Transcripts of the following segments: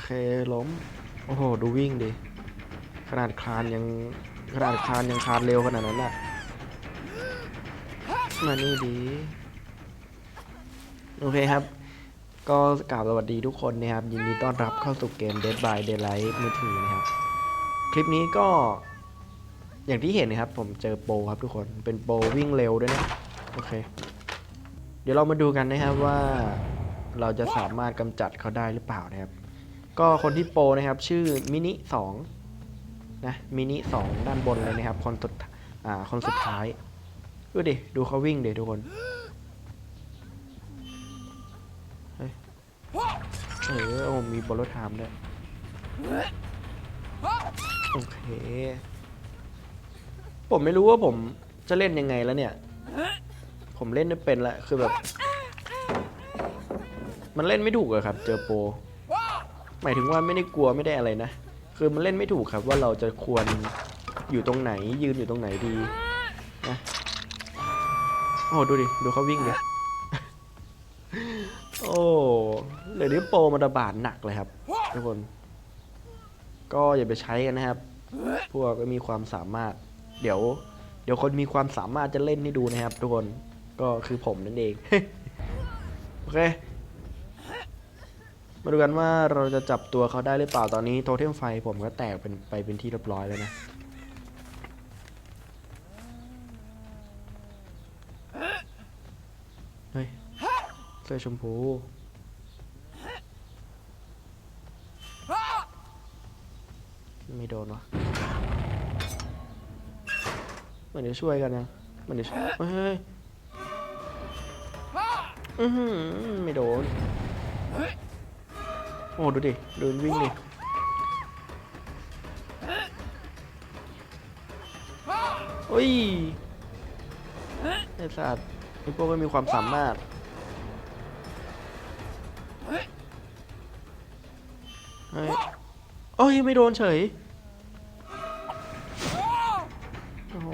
เคล้ม โอ้โห ดูวิ่งดิ ขนาดคลานยังขนาดคลานยังคลานเร็วขนาดนั้นน่ะมานี่ดี โอเคครับ ก็กล่าวสวัสดีทุกคนนะครับ ยินดีต้อนรับเข้าสู่เกม Dead by Daylight มือถือนะครับ คลิปนี้ก็อย่างที่เห็นนะครับ ผมเจอโปครับทุกคน เป็นโปวิ่งเร็วด้วยนะ โอเค เดี๋ยวเรามาดูกันนะครับว่าเราจะสามารถกำจัดเขาได้หรือเปล่านะครับ ก็คนที่โปรนะครับชื่อมินิสองนะมินิสองด้านบนเลยนะครับ คนสุดอ่าคนสุดท้ายดูดิดูเขาวิ่งเดี๋ยวทุกคนเออโอ้มีบอลรถไทม์ด้วย โอเค ผมไม่รู้ว่าผมจะเล่นยังไงแล้วเนี่ย ผมเล่นไม่เป็นละคือแบบ มันเล่นไม่ถูกอะครับ เจอโปร หมายถึงว่าไม่ได้กลัวไม่ได้อะไรนะ คือมันเล่นไม่ถูกครับว่าเราจะควรอยู่ตรงไหน ยืนอยู่ตรงไหนดีนะโอ้ดูดิ ดูเขาวิ่งดิโอ้เดี๋ยวนี้โปรมันระบาดหนักเลยครับทุกคน ก็อย่าไปใช้กันนะครับ พวกก็มีความสามารถ เดี๋ยว เดี๋ยวคนมีความสามารถจะเล่นให้ดูนะครับ ทุกคน ก็คือผมนั่นเอง โอเค มาดูกันว่าเราจะจับตัวเขาได้หรือเปล่าตอนนี้โทเทมไฟผมก็แตกเป็นไปเป็นที่เรียบร้อยแล้วนะเฮ้ยเสื้อชมพูไม่โดนวะมือนจะช่วยกันยังเหมือนจะช่วยเฮ้ยอือหือไม่โดน โอ้ดูดิเดินวิ่งดิโอ้ยไอ้สัตว์ไอ้พวกไม่มีความสามารถเฮ้ยโอ้ยไม่โดนเฉยโอ้โห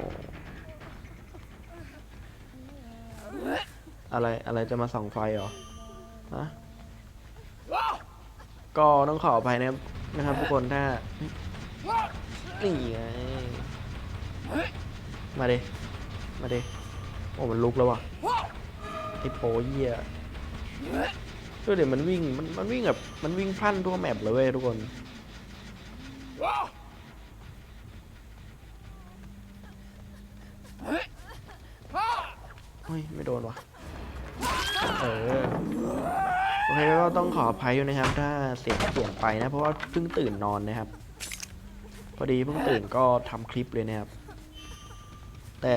อะไรอะไรจะมาส่องไฟเหรอฮะ ก็ต้องขออภัยนะครับนะครับทุกคนถ้านี่ไงมาเดมาเดโอ้มันลุกแล้วว่ะไอโปเยี่ยดูเดี๋ยวมันวิ่งมันมันวิ่งแบบมันวิ่งพลันทั่วแมปเลยเว้ยทุกคนเฮ้ยไม่โดนว่ะเออ โอเคก็ต้องขออภัยด้วยนะครับ ถ้าเสียงเปลี่ยนไปนะ เพราะว่าเพิ่งตื่นนอนนะครับ พอดีเพิ่งตื่นก็ทำคลิปเลยนะครับ แต่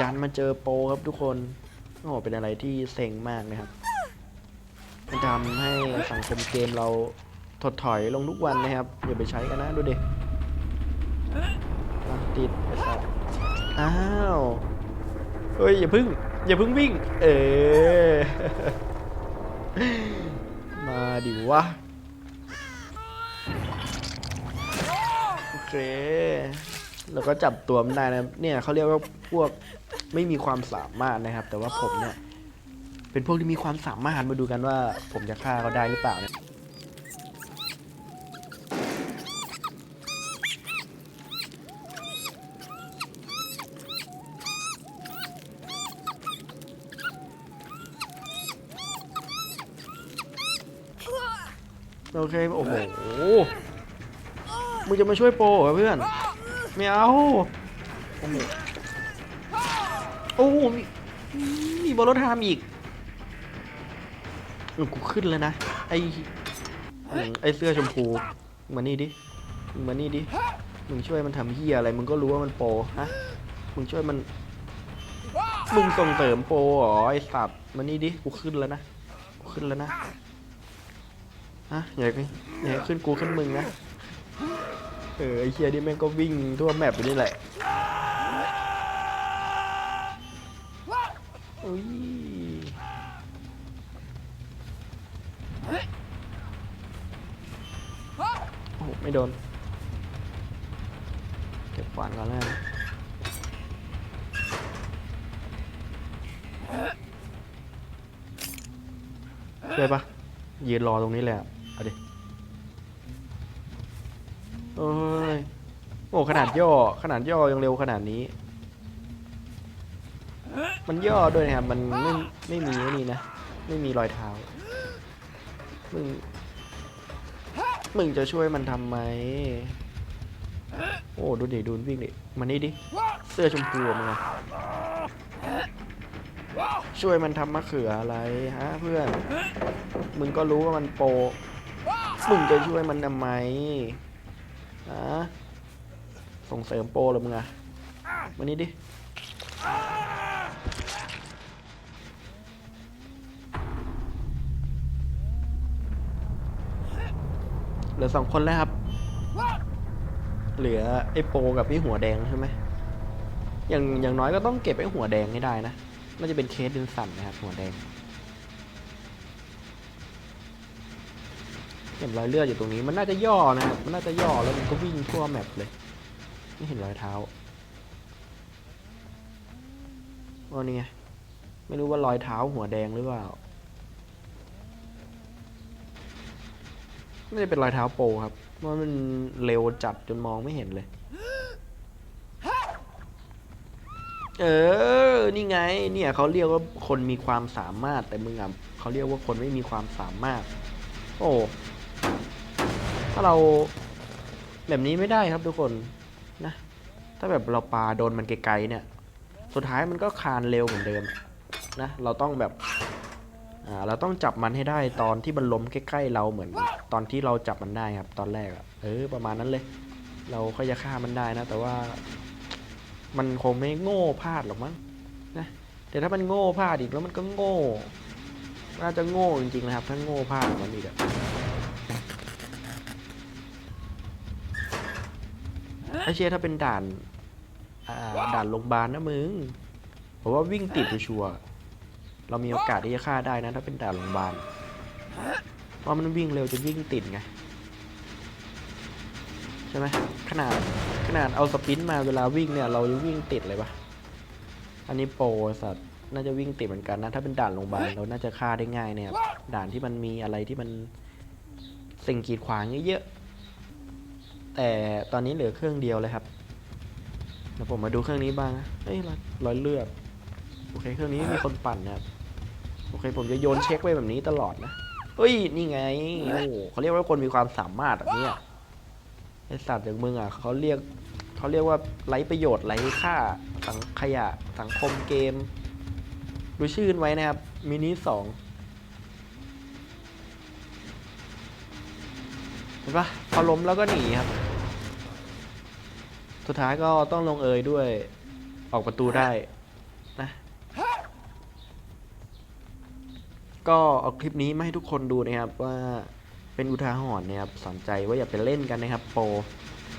ดันมาเจอโปครับทุกคนโอ้เป็นอะไรที่เซ็งมากนะครับมันทำให้สังคมเกมเราถดถอยลงทุกวันนะครับอย่าไปใช้กันนะดูดิติดไอ้สัสอ้าวเฮ้ยอย่าพึ่ง อย่าพึ่งวิ่ง เออ มาดิวะ โอเค แล้วก็จับตัวมันได้นะ เนี่ยเขาเรียกว่าพวกไม่มีความสามารถนะครับ แต่ว่าผมเนี่ย เป็นพวกที่มีความสามารถมาดูกันว่า ผมจะฆ่าเขาได้หรือเปล่าเนี่ย โอเคโอ้โหมึงจะมาช่วยโปรเหรอเพื่อนไม่เอาโอ้โหโอ้โหมีมีบอลรถไทามอีกเออกูขึ้นแล้วนะ ไออืมไอเสื้อชมพูมึงมานี่ดิมึงมานี่ดิมึงช่วยมันทำเฮียอะไร มึงก็รู้ว่ามันโปรฮะมึงช่วยมัน มึงส่งเสริมโปรเหรอไอสัตว์มานี่ดิกูขึ้นแล้วนะกูขึ้นแล้วนะ ฮะอย่าไปอย่าให้ขึ้นกูขึ้นมึงนะ เออไอเชียนี่แม่งก็วิ่งทั่วแมปไปนี่แหละอุ้ยโอ้ไม่โดน เก็บขวานก่อนแล้วกันช่วยปะ ยืนรอตรงนี้เละเอาดิเอ้ยโอ้ขนาดย่อขนาดย่อยังเร็วขนาดนี้ มันย่อด้วยนะครับ มันไม่ไม่มีนี่นะ ไม่มีรอยเท้า มึง มึงจะช่วยมันทำไหมโอ้ ดูดิ ดูวิ่งดิ มานี่ดิ เสื้อชมพูมึงอะ ช่วยมันทำมะเขืออะไรฮะเพื่อน มึงก็รู้ว่ามันโปรมึงจะช่วยมันทำไมฮะส่งเสริมโปรเหรอมึงอะมานี่ดิเหลือสองคนแล้วครับ เหลือไอ้โปกับไอ้หัวแดงใช่ไหมอย่างอย่างน้อยก็ต้องเก็บไอ้หัวแดงให้ได้นะ น่าจะเป็นเคสดินสันนะครับหัวแดงเห็นรอยเลือดอยู่ตรงนี้มันน่าจะย่อนะครับมันน่าจะย่อแล้วมันก็วิ่งทั่วแมปเลยไม่เห็นรอยเท้าว่านี่ไงไม่รู้ว่ารอยเท้าหัวแดงหรือเปล่าไม่ได้เป็นรอยเท้าโปครับเพราะมันเร็วจัดจนมองไม่เห็นเลย เออ อนี่ไง เนี่ยเขาเรียกว่าคนมีความสามารถแต่มึงอะเขาเรียกว่าคนไม่มีความสามารถ โอ้ถ้าเราแบบนี้ไม่ได้ครับทุกคนนะ ถ้าแบบเราปาโดนมันไกลๆเนี่ย สุดท้ายมันก็คานเร็วเหมือนเดิมนะ เราต้องแบบอ่าเราต้องจับมันให้ได้ตอนที่มันล้มใกล้ๆเราเหมือน ตอนที่เราจับมันได้ครับ ตอนแรกอะเออประมาณนั้นเลย เราก็จะฆ่ามันได้นะ แต่ว่า มันคงไม่โง่พลาดหรอกมั้ง แต่ถ้ามันโง่พลาดอีกแล้วมันก็โง่ น่าจะโง่จริงๆนะครับ ถ้าโง่พลาดมันอีกอะไอเชียถ้าเป็นด่านาด่านโรงพยาบาลนะมึงผมว่าวิ่งติดชัวร์ๆเรามีโอกาสที่จะฆ่าได้นะ ถ้าเป็นด่านโรงพยาบาลเพราะมันวิ่งเร็วจนวิ่งติดไง ใช่ไหมขนาดขนาดเอาสปินมาเวลาวิ่งเนี่ย เรายังวิ่งติดเลยปะ อันนี้โปรสัตว์น่าจะวิ่งติดเหมือนกันนะ ถ้าเป็นด่านโรงพยาบาลเราน่าจะฆ่าได้ง่ายเนี่ยครับด่านที่มันมีอะไรที่มันสิ่งกีดขวางเยอะๆแต่ตอนนี้เหลือเครื่องเดียวเลยครับเดี๋ยวผมมาดูเครื่องนี้บ้างนะเอ้ยรอยรอยเลือดโอเคเครื่องนี้ไม่มีคนปั่นนะครับโอเคผมจะโยนเช็คไว้แบบนี้ตลอดนะเฮ้ยนี่ไงโอ้โหเขาเรียกว่าคนมีความสามารถแบบนี้อะไอสัตว์อย่างมึงอะเขาเรียก เขาเรียกว่าไร้ประโยชน์ไร้ค่าสังขยะสังคมเกม ดูชื่นไว้นะครับ มินิสองเห็นปะพอล้มแล้วก็หนีครับ สุดท้ายก็ต้องลงเอยด้วยออกประตูได้นะก็เอาคลิปนี้มาให้ทุกคนดูนะครับว่าเป็นอุทาหรณ์นะครับสอนใจว่าอย่าไปเล่นกันนะครับโปร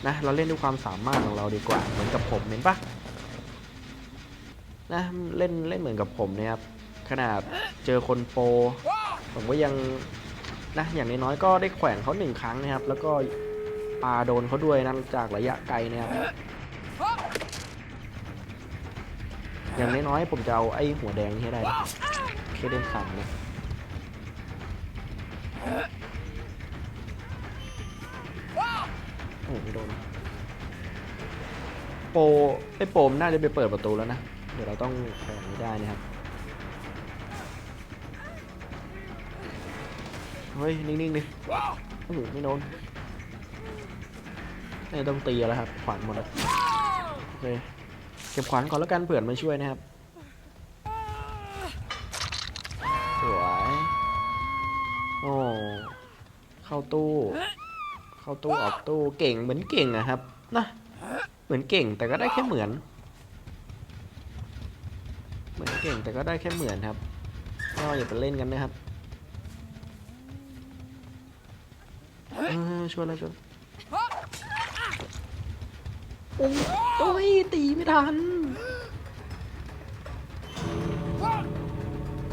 นะ เราเล่นด้วยความสามารถของเราดีกว่า เหมือนกับผมเห็นปะนะเล่นเล่นเหมือนกับผมนะครับขนาดเจอคนโปรผมก็ยังนะอย่างน้อยๆก็ได้แขวนเขาหนึ่งครั้งนะครับ แล้วก็ปาโดนเขาด้วยนะจากระยะไกลนะครับอย่างน้อยๆผมจะเอาไอ้หัวแดงนี้ให้ได้เคเดนสันเนี่ย ไม่โดน โปไอโปมน่าจะไปเปิดประตูแล้วนะ เดี๋ยวเราต้องแข่งไม่ได้นะครับ เฮ้ย นิ่งๆดิโอ้โหไม่โดนไม่ต้องตีแล้วครับ ขวานหมดแล้วโอเคเก็บขวานก่อนแล้วกันเผื่อมาช่วยนะครับ สวย โอ้ เข้าตู้ เข้าตู้ออกตู้เก่งเหมือนเก่งอะครับนะเหมือนเก่งแต่ก็ได้แค่เหมือน เหมือนเก่งแต่ก็ได้แค่เหมือนครับก็อย่าไปเล่นกันนะครับช่วยแล้วช่วยโอ้ยโอ้ยตีไม่ทัน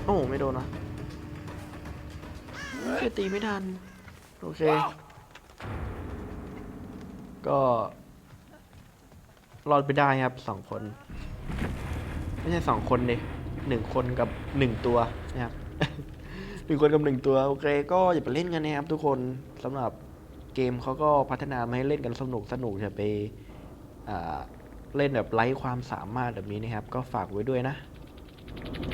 โอ้ไม่โดนนะเชี่ตีไม่ทัน โอเค ก็รอดไปได้ครับสองคน ไม่ใช่สองคนดิหนึ่งคนกับหนึ่งตัวนะครับหนึ่งคนกับหนึ่งตัว โอเค ก็อย่าไปเล่นกันนะครับทุกคนสำหรับเกมเขาก็พัฒนามาให้เล่นกันสนุกสนุกจะไปเล่นแบบไร้ความสามารถแบบนี้นะครับ ก็ฝากไว้ด้วยนะ